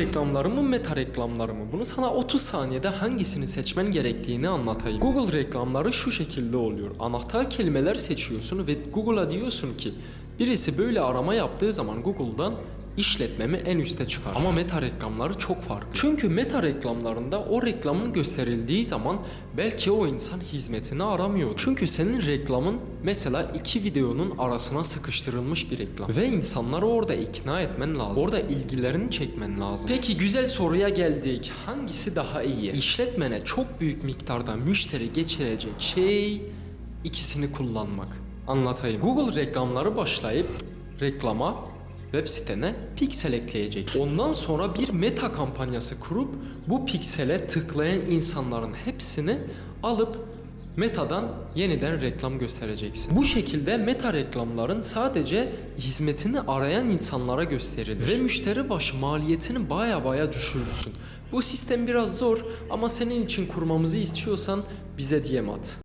reklamları mı meta reklamları mı? Bunu sana 30 saniyede hangisini seçmen gerektiğini anlatayım. Google reklamları şu şekilde oluyor. Anahtar kelimeler seçiyorsun ve Google'a diyorsun ki birisi böyle arama yaptığı zaman Google'dan işletmemi en üste çıkar. Ama meta reklamları çok farklı. Çünkü meta reklamlarında o reklamın gösterildiği zaman belki o insan hizmetini aramıyor. Çünkü senin reklamın mesela iki videonun arasına sıkıştırılmış bir reklam. Ve insanları orada ikna etmen lazım. Orada ilgilerini çekmen lazım. Peki güzel soruya geldik. Hangisi daha iyi? İşletmene çok büyük miktarda müşteri geçirecek şey ikisini kullanmak. Anlatayım. Google reklamları başlayıp reklama web sitene piksel ekleyeceksin. Ondan sonra bir meta kampanyası kurup bu piksele tıklayan insanların hepsini alıp Meta'dan yeniden reklam göstereceksin. Bu şekilde meta reklamların sadece hizmetini arayan insanlara gösterilir. Ve müşteri başı maliyetini baya baya düşürürsün. Bu sistem biraz zor ama senin için kurmamızı istiyorsan bize DM at.